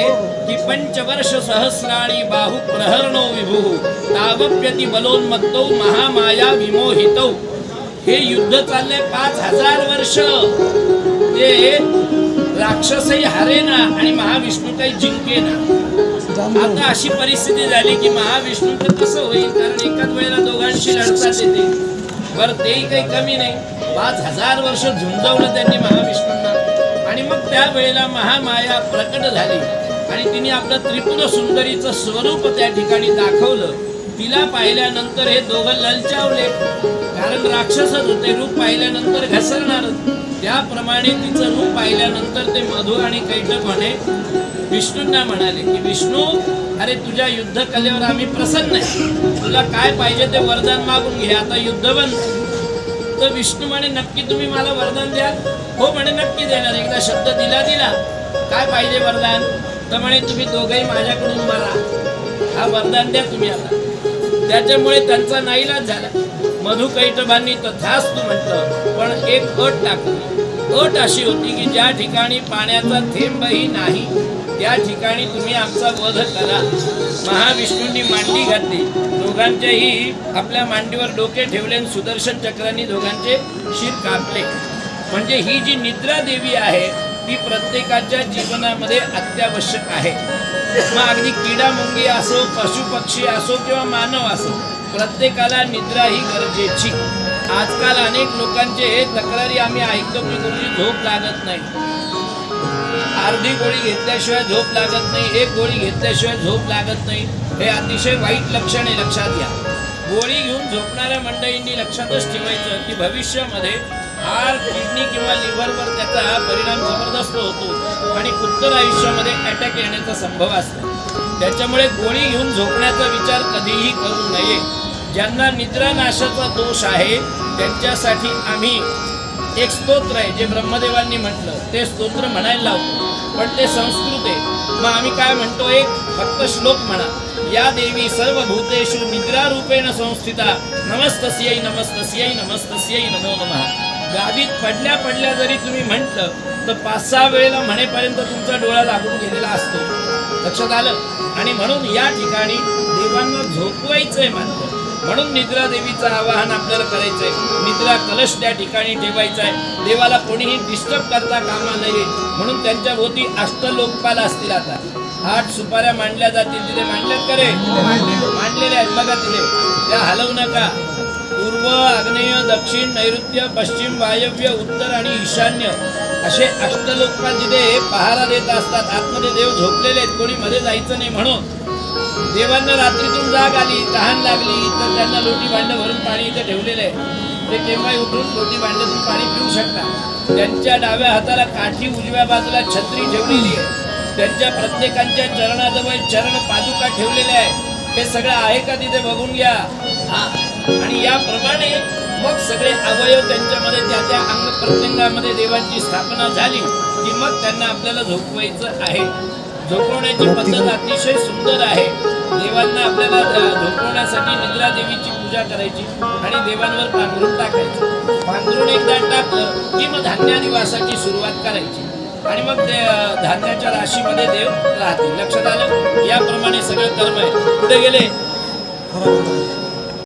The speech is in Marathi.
आहे की पंचवर्ष सहस्राणी बाहू प्रहरणो विभू तावप्यती बलोन्मत्तो महामाया विमोहितो. हे युद्ध चाललंय पाच हजार वर्ष. ते राक्षसही हारेना आणि महाविष्णू काही जिंकेना. आता अशी परिस्थिती झाली की महाविष्णू तर कसं होईल? कारण एकाच वेळेला दोघांशी लढतात येते. बरं तेही काही कमी नाही. पाच हजार वर्ष झुंजवलं त्यांनी महाविष्णूंना. आणि मग त्या वेळेला महामाया प्रकट झाली. आणि तिने आपलं त्रिपुर सुंदरीचं स्वरूप त्या ठिकाणी दाखवलं. तिला पाहिल्यानंतर हे दोघं ललचावले. कारण राक्षसच होते रूप पाहिल्यानंतर घसरणार. त्याप्रमाणे तिचं रूप पाहिल्यानंतर ते मधु आणि कैटभ म्हणे विष्णूंना म्हणाले की विष्णू अरे तुझ्या युद्ध कलेवर आम्ही प्रसन्न आहे. तुला काय पाहिजे ते वरदान मागून घे. आता युद्ध बंद. तर विष्णू म्हणे नक्की तुम्ही मला वरदान द्याल? हो म्हणे नक्की देणार. एकदा शब्द दिला दिला. काय पाहिजे वरदान? त्याप्रमाणे तुम्ही दोघंही माझ्याकडून मला हा वरदान द्या तुम्ही आता. त्याच्यामुळे त्यांचा नाईलाज झाला. मधु कैटभांनी तू म्हटलं पण एक अट टाकली. अट अशी होती की ज्या ठिकाणी पाण्याचा थेंबही नाही त्या ठिकाणी तुम्ही आमचा वध करा. महाविष्णूंनी मांडी घातली. दोघांच्याही आपल्या मांडीवर डोके ठेवले आणि सुदर्शन चक्रांनी दोघांचे शिर कापले. म्हणजे ही जी निद्रा देवी आहे ती प्रत्येकाच्या जीवनामध्ये अत्यावश्यक आहे. मग अगदी किडा मुंगी असो पशुपक्षी असो किंवा मानव असो प्रत्येकाला निद्रा ही गरजेची. आजकाल अनेक लोकांचे हे तक्रारी आम्ही ऐकतो की गुरुजी झोप लागत नाही. अर्धी गोळी घेतल्याशिवाय झोप लागत नाही एक गोळी घेतल्याशिवाय झोप लागत नाही. हे अतिशय वाईट लक्षण आहे लक्षात घ्या. गोळी घेऊन झोपणाऱ्या मंडळींनी लक्षातच ठेवायचं की भविष्यामध्ये हार्ट किडनी किंवा लिव्हरवर त्याचा परिणाम जबरदस्त होतो आणि उत्तर आयुष्यामध्ये अटॅक येण्याचा संभव असतो. त्याच्यामुळे गोळी घेऊन झोपण्याचा विचार कधीही करू नये. ज्यांना निद्रानाशाचा दोष आहे त्यांच्यासाठी आम्ही एक स्तोत्र आहे जे ब्रह्मदेवांनी म्हटलं. ते स्तोत्र म्हणायला लावतो. पण ते संस्कृत आहे. मग आम्ही काय म्हणतो एक फक्त श्लोक म्हणा. या देवी सर्व भूतेषु निद्रारूपेण संस्थिता. नमस्तस्यै नमस्तस्यै नमस्तस्यै नमो नमः. गादीत पडल्या पडल्या जरी तुम्ही म्हटलं तर पाच सहा वेळेला म्हणेपर्यंत तुमचा डोळा लागून गेलेला असतो. लक्षात आलं? आणि म्हणून या ठिकाणी देवांना झोपवायचंय मात्र. म्हणून निद्रा देवीचं आवाहन आपल्याला करायचंय. निद्रा कलश त्या ठिकाणी ठेवायचा आहे देवाला कोणीही डिस्टर्ब करता कामा नये. म्हणून त्यांच्या भोवती अष्टलोकपाल असतील आता. आठ सुपाऱ्या मांडल्या जातील तिथे. मांडल्यात करे मांडलेल्या आहेत बघा तिथे. त्या हलवू नका. पूर्व आग्नेय दक्षिण नैऋत्य पश्चिम वायव्य उत्तर आणि ईशान्य असे अष्टलोकपाल तिथे पहारा देत असतात. आतमध्ये देव झोपलेले आहेत. कोणी मध्ये जायचं नाही म्हणून. देवांना रात्रीतून जाग आली तहान लागली तर त्यांना लोटी भांड भरून पाणी इथे ठेवलेलं आहे. ते केव्हाही उठून लोटी भांड्यातून पाणी पिऊ शकता त्यांच्या डाव्या हाताला काठी उजव्या बाजूला छत्री ठेवलेली आहे. त्यांच्या प्रत्येकांच्या चरणाजवळ चरण पादुका ठेवलेल्या आहे हे सगळं आहे का तिथे? बघून घ्या. हा आणि याप्रमाणे मग सगळे अवयव त्यांच्यामध्ये त्या त्या अंग प्रत्यंगामध्ये देवांची स्थापना झाली की मग त्यांना आपल्याला झोपवायचं आहे. झोपवण्याची पद्धत अतिशय सुंदर आहे. देवांना आपल्याला झोपवण्यासाठी निद्रा देवीची पूजा करायची आणि देवांवर पांघरून टाकायचं. पांघरून एकदा टाकलं की मग धान्य निवासाची सुरुवात करायची. आणि मग ते धान्याच्या राशीमध्ये देव राहतील. लक्षात आलं? याप्रमाणे सगळं कर्म आहे. पुढे गेले.